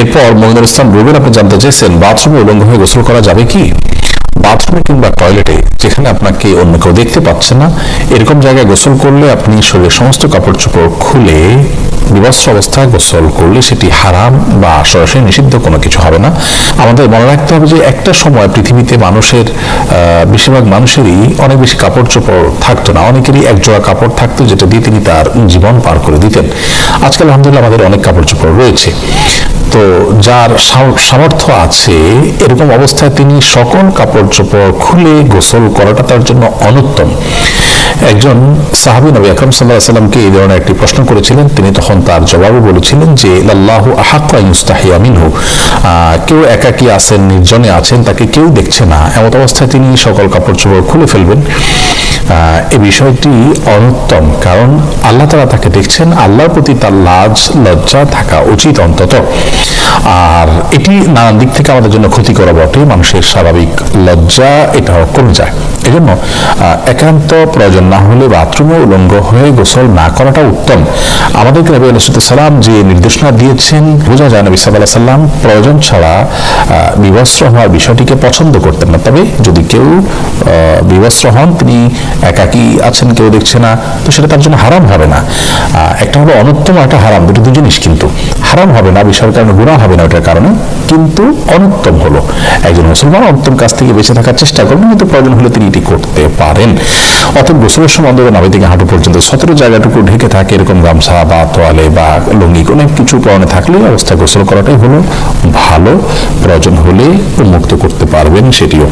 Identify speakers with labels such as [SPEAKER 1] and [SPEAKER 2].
[SPEAKER 1] এরপর মহিনুল ইসলাম রুবেন আপনি জানতে চেয়েছেন বাথরুমে উলঙ্গ হয়ে গোসল করা যাবে কি? বাথরুমে কিংবা টয়লেটে, যেখানে আপনাকে অন্য কেউ দেখতে পাচ্ছে না, এরকম জায়গায় গোসল করলে আপনি শরীরের সমস্ত কাপড় চোপড় খুলে, বিবস্ত্র অবস্থায় গোসল করলে সেটি হারাম বা সরাসরি নিষিদ্ধ কোনো কিছু হবে না। আমাদের মনে রাখতে হবে যে একটা সময় পৃথিবীতে মানুষের বেশিরভাগ মানুষেরই অনেক বেশি কাপড় চোপড় থাকতো না। অনেকেরই এক জোড়া কাপড় থাকতো যেটা দিয়ে তিনি তার জীবন পার করে দিতেন। আজকাল আলহামদুলিল্লাহ আমাদের অনেক কাপড় চোপড় রয়েছে। তো যার সামর্থ্য আছে এরকম অবস্থায় তিনি সকল কাপড় চোপড় খুলে গোসল করাটা তার জন্য অনুত্তম। একজন সাহাবী নবী আকরম সাল্লাহ সাল্লামকে এই ধরনের একটি প্রশ্ন করেছিলেন। তিনি তখন তার জবাবে বলেছিলেন যে লাল্লাহু আহাক্কা ইউস্তাহিয়া মিনহু। আহ, কেউ একাকী আছেন নির্জনে আছেন তাকে কেউ দেখছে না। এমত অবস্থায় তিনি সকল কাপড় চোপড় খুলে ফেলবেন। এই বিষয়টি অনুত্তম, কারণ আল্লাহ তারা তাকে দেখছেন, আল্লাহর প্রতি তার লাজ, লজ্জা থাকা উচিত অন্তত। আর এটি নানান দিক থেকে আমাদের জন্য ক্ষতিকর বটে, মানুষের স্বাভাবিক লজ্জা, এটাও কমে যায়। এজন্য একান্ত প্রয়োজন না হলে বাথরুমে উলঙ্গ হয়ে গোসল না করাটা উত্তম। আমাদেরকে নবী সালাম যে নির্দেশনা দিয়েছেন, বোঝা যায় নবী সাল্লাহ সাল্লাম প্রয়োজন ছাড়া বিবস্ত্র হওয়ার বিষয়টিকে পছন্দ করতেন না। তবে যদি কেউ বিবস্ত্র হন, তিনি একাকী আছেন, কেউ দেখছে না, তো সেটা তার জন্য হারাম হবে না। একটা হলো অনুত্তম একটা হারাম, দুটো দুই জিনিস কিন্তু। হারাম হবে না বিষয়ের কারণে গুণা হবে না ওটার কারণে, কিন্তু অনুত্তম হলো, একজন মুসলমান অনুত্তম কাছ থেকে বেঁচে থাকার চেষ্টা করবেন, কিন্তু প্রয়োজন হলে তিনি এটি করতে পারেন। অতএব গোসলের সময় অন্তত নাভি থেকে হাঁটু পর্যন্ত সতেরো জায়গাটুকু ঢেকে থাকে, এরকম গামছা বা তোয়ালে বা লুঙ্গি কোনো কিছু পরনে থাকলে এই অবস্থায় গোসল করাটাই হলো ভালো। প্রয়োজন হলে উন্মুক্ত করতে পারবেন সেটিও।